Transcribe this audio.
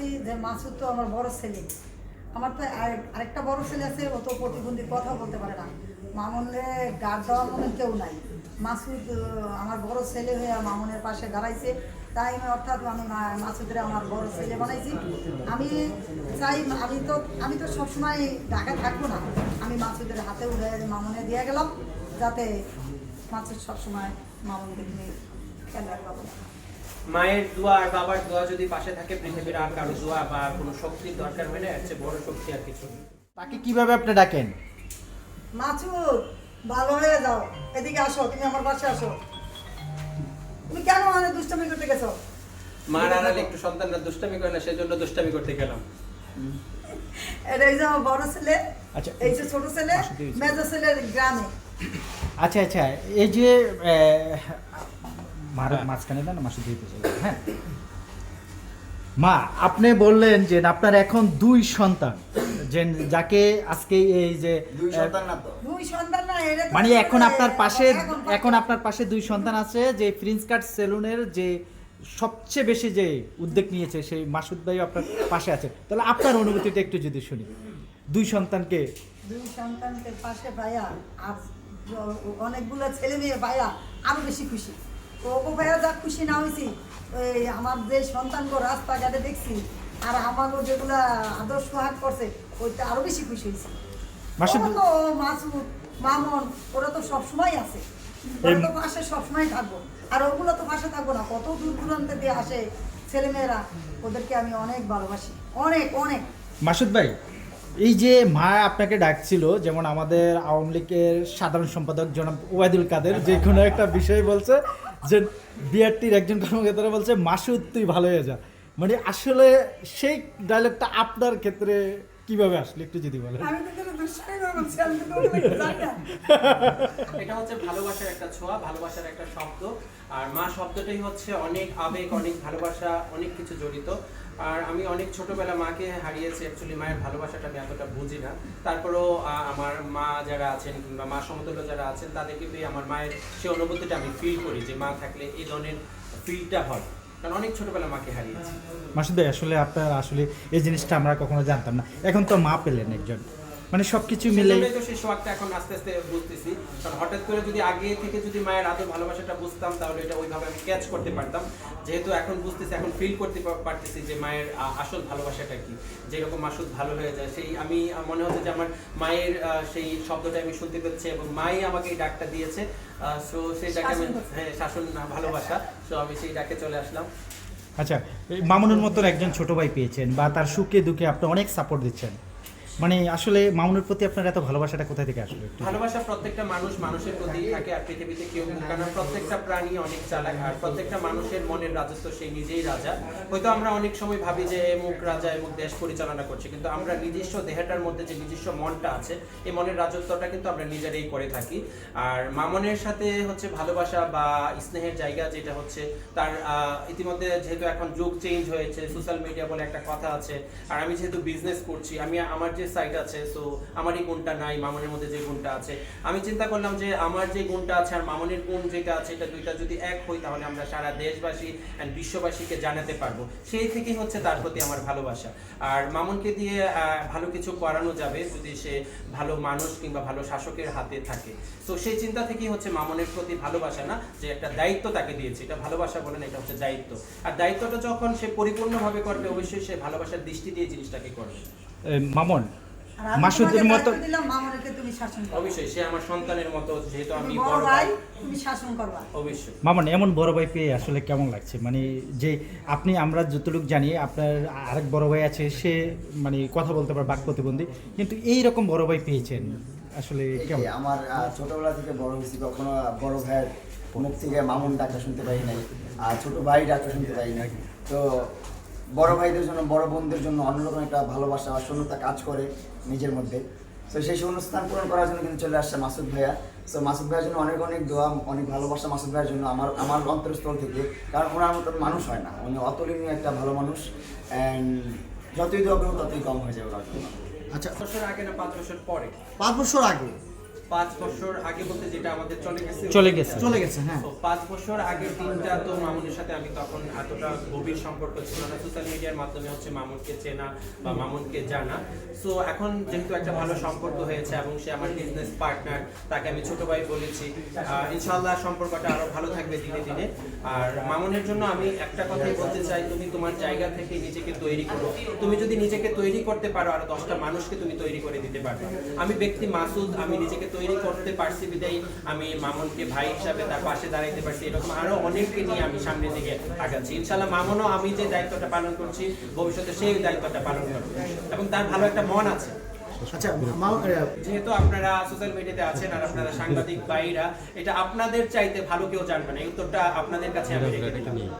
চাইছি যে মাসুদ তো আমার বড় ছেলে। আমার তো আর- আরেকটা বড় ছেলে আছে, ও তো প্রতিবন্ধী কথা বলতে পারে না। মামুনে গার্ড দেওয়ার মনে কেউ নাই। মাসুদ আমার বড় ছেলে হয়ে মামুনের পাশে দাঁড়াইছে। তাই আমি অর্থাৎ আমি মাসুদের আমার বড় ছেলে বানাইছি। আমি চাই, আমি তো আমি তো সবসময় ঢাকা থাকব না। আমি মাসুদের হাতে উঠে মামুনে দিয়ে গেলাম, যাতে মাসুদ সবসময় মামুনকে নিয়ে খেলা পাবো মায়ের দোয়া আর বাবার দোয়া যদি পাশে থাকে পৃথিবীর আর কারও দোয়া বা কোনো শক্তির দরকার হয় না এর চেয়ে বড় শক্তি আর কিছু। তাকে কীভাবে আপনি ডাকেন? মাছুদ ভালো হয়ে যাও। এদিকে আসো তুমি আমার পাশে আসো। তুমি কেন মানে দুষ্টামি করতে গেছো? মার আড়ালে একটু সন্তানরা দুষ্টামি করে না সেজন্য দুষ্টামি করতে গেলাম। এটা এই যে আমার বড় ছেলে আচ্ছা। এই যে ছোট ছেলে মেজো ছেলের গ্রামে। আচ্ছা আচ্ছা এই যে মার- মাঝখানে দেন মাসুদ দিতে হ্যাঁ। মা আপনি বললেন যে আপনার এখন দুই সন্তান যে যাকে আজকে এই যে দুই আহ, সন্তান না তো। দুই সন্তান না এটা তো মানে এখন আপনার পাশে এখন আপনার পাশে দুই সন্তান আছে যে প্রিন্স কাট সেলুনের যে সবচেয়ে বেশি যে উদ্যোগ নিয়েছে সেই মাসুদ ভাই আপনার পাশে আছে। তাহলে আপনার অনুভূতিটা একটু যদি শুনি। দুই সন্তানকে। দুই সন্তানকে পাশে আর অনেকগুলো ছেলে মেয়ে পাইয়া আরও বেশি খুশি। ওপো ভাইয়া যা খুশি না হয়েছি ওই আমার যে সন্তানগো রাস্তাঘাটে দেখছি আর আমারও যেগুলা আদর্শ হাত করছে ওইটা আরও বেশি খুশি হয়েছে মাসুদ মামন ওরা তো সবসময় আছে। ওরা তো পাশে সবসময় থাকব। আর ওগুলো তো পাশে থাকব না। কত দূর দূরান্তে দিয়ে আসে ছেলেমেয়েরা ওদেরকে আমি অনেক ভালোবাসি। অনেক অনেক। মাসুদ ভাই এই যে মা আপনাকে ডাকছিল যেমন আমাদের আওয়ামী লীগের সাধারণ সম্পাদক জনাব ওবায়দুল কাদের যে কোনো একটা বিষয় বলছে যে বিআরটির একজন কর্মকর্তারা বলছে, মাসুদ, তুই ভালো হয়ে যা। মানে আসলে সেই ডায়লগটা আপনার ক্ষেত্রে কীভাবে আসলে একটু যদি বলেন। আমি তো কোনো বলছি আমি তো জানি না। এটা হচ্ছে ভালোবাসার একটা ছোঁয়া ভালোবাসার একটা শব্দ। আর মা শব্দটাই হচ্ছে অনেক আবেগ অনেক ভালোবাসা অনেক কিছু জড়িত। আর আমি অনেক ছোটবেলা মাকে হারিয়েছি অ্যাকচুয়ালি মায়ের ভালোবাসাটা আমি এতটা বুঝি না। তারপরেও আহ, আমার মা যারা আছেন কিংবা মা সমতুল্য যারা আছেন তাদেরকে পেয়ে আমার মায়ের সেই অনুভূতিটা আমি ফিল করি যে মা থাকলে এই ধরনের ফিলটা হয়। কারণ অনেক ছোটবেলা মাকে হারিয়েছি। মাসুদ, আসলে আপনার আসলে এই জিনিসটা আমরা কখনো জানতাম না। এখন তো মা পেলেন একজন। মানে সব কিছু মিলে তো সেই সোয়াগটা এখন আস্তে আস্তে বুঝতেছি। কারণ হঠাৎ করে যদি আগে থেকে যদি মায়ের আদর ভালোবাসাটা বুঝতাম তাহলে এটা ওইভাবে আমি ক্যাচ করতে পারতাম। যেহেতু এখন বুঝতেছি এখন ফিল করতে পারতেছি যে মায়ের আসল ভালোবাসাটা কি। যেরকম মাসুদ ভালো হয়ে যায় সেই আমি মনে হচ্ছে যে আমার মায়ের সেই শব্দটা আমি শুনতে পেয়েছি এবং মাই আমাকে এই ডাকটা দিয়েছে। সো সেই ডাকে আমি হ্যাঁ শাসন ভালোবাসা। সো আমি সেই ডাকে চলে আসলাম। আচ্ছা মামুনের মতন একজন ছোট ভাই পেয়েছেন বা তার সুখে দুঃখে আপনি অনেক সাপোর্ট দিচ্ছেন। মানে আসলে মামুনের প্রতি আপনার এত ভালোবাসাটা কোথা থেকে আসলো ভালোবাসা প্রত্যেকটা মানুষ মানুষের প্রতি থাকে আর পৃথিবীতে কেউ কারণ প্রত্যেকটা প্রাণী অনেক চালাক আর প্রত্যেকটা মানুষের মনের রাজত্ব সেই নিজেই রাজা। হয়তো আমরা অনেক সময় ভাবি যে এমুক রাজা এমুক দেশ পরিচালনা করছে, কিন্তু আমরা নিজস্ব দেহটার মধ্যে যে নিজস্ব মনটা আছে এই মনের রাজত্বটা কিন্তু আমরা নিজেরাই করে থাকি। আর মামনের সাথে হচ্ছে ভালোবাসা বা স্নেহের জায়গা যেটা হচ্ছে, তার ইতিমধ্যে যেহেতু এখন যুগ চেঞ্জ হয়েছে সোশ্যাল মিডিয়া বলে একটা কথা আছে, আর আমি যেহেতু বিজনেস করছি, আমি আমার যে সাইট আছে সো আমার এই গুণটা নাই, মামনের মধ্যে যে গুণটা আছে। আমি চিন্তা করলাম যে আমার যে গুণটা আছে আর মামনের গুণ যেটা আছে, এটা দুইটা যদি এক হই, তাহলে আমরা সারা দেশবাসী অ্যান্ড বিশ্ববাসীকে জানাতে পারব। সেই থেকেই হচ্ছে তার প্রতি আমার ভালোবাসা। আর মামনকে দিয়ে ভালো কিছু করানো যাবে যদি সে ভালো মানুষ কিংবা ভালো শাসকের হাতে থাকে। তো সেই চিন্তা থেকেই হচ্ছে মামনের প্রতি ভালোবাসা না, যে একটা দায়িত্ব তাকে দিয়েছে। এটা ভালোবাসা বলেন, এটা হচ্ছে দায়িত্ব। আর দায়িত্বটা যখন সে পরিপূর্ণভাবে করবে, অবশ্যই সে ভালোবাসার দৃষ্টি দিয়ে জিনিসটাকে করবে। মামুন। মাসুদের মতো দায়িত্ব দিলাম মামনকে তুমি শাসন করো। অবশ্যই সে আমার সন্তানের মতো যেহেতু আমি বড় ভাই। ভাই তুমি শাসন করবা। অবশ্যই। মামুন এমন বড় ভাই পেয়ে আসলে কেমন লাগছে? মানে যে আপনি আমরা যতটুকু জানি আপনার আরেক বড় ভাই আছে সে মানে কথা বলতে পারে বাক প্রতিবন্ধী কিন্তু এই রকম বড় ভাই পেয়েছেন আসলে কেমন? আমার ছোটবেলা থেকে বড় হয়েছি কখনো বড় ভাইয়ের মুখ থেকে মামুন ডাকটা শুনতে পারি নাই আর ছোট ভাই ডাকটা শুনতে পারি নাই। তো বড় ভাইদের জন্য বড় বোনদের জন্য অন্যরকম একটা ভালোবাসা বা শূন্যতা কাজ করে নিজের মধ্যে। তো সেই শূন্যস্থান পূরণ করার জন্য কিন্তু চলে আসছে মাসুদ ভাইয়া। তো মাসুদ ভাইয়ের জন্য অনেক অনেক দোয়া অনেক ভালোবাসা মাসুদ ভাইয়ের জন্য আমার আমার অন্তরস্থল থেকে। কারণ ওনার মতন মানুষ হয় না উনি অতুলনীয় একটা ভালো মানুষ। অ্যান্ড যতই দোয়া করব ততই কম হয়ে যাবে ওনার জন্য। আচ্ছা বছর আগে না পাঁচ বছর পরে? পাঁচ বছর আগে। পাঁচ বছর আগে বলতে যেটা আমাদের চলে গেছে চলে গেছে। চলে গেছে হ্যাঁ। পাঁচ বছর আগের দিনটা তো মামুনের সাথে আমি তখন এতটা গভীর সম্পর্ক ছিল না। সোশ্যাল মিডিয়ার মাধ্যমে হচ্ছে মামুনকে চেনা বা মামুনকে জানা। সো এখন যেহেতু একটা ভালো সম্পর্ক হয়েছে এবং সে আমার বিজনেস পার্টনার তাকে আমি ছোট ভাই বলেছি আহ, ইনশাআল্লাহ সম্পর্কটা আরও ভালো থাকবে দিনে দিনে। আর মামুনের জন্য আমি একটা কথাই বলতে চাই তুমি তোমার জায়গা থেকে নিজেকে তৈরি করো। তুমি যদি নিজেকে তৈরি করতে পারো আর দশটা মানুষকে তুমি তৈরি করে দিতে পারবে। আমি ব্যক্তি মাসুদ আমি নিজেকে তৈরি করতে পারছি বিদায়। আমি মামুনকে ভাই হিসাবে তার পাশে দাঁড়াইতে পারছি। এরকম আরও অনেককে নিয়ে আমি সামনের দিকে আগাচ্ছি। ইনশাল্লাহ মামুনও আমি যে দায়িত্বটা পালন করছি ভবিষ্যতে সেই দায়িত্বটা পালন করবে। এবং তার ভালো একটা মন আছে। আচ্ছা যেহেতু আপনারা সোশ্যাল মিডিয়াতে আছেন আর আপনারা সাংবাদিক ভাইরা এটা আপনাদের চাইতে ভালো কেউ জানবে না। এই উত্তরটা আপনাদের কাছে আমি রেখে দিলাম।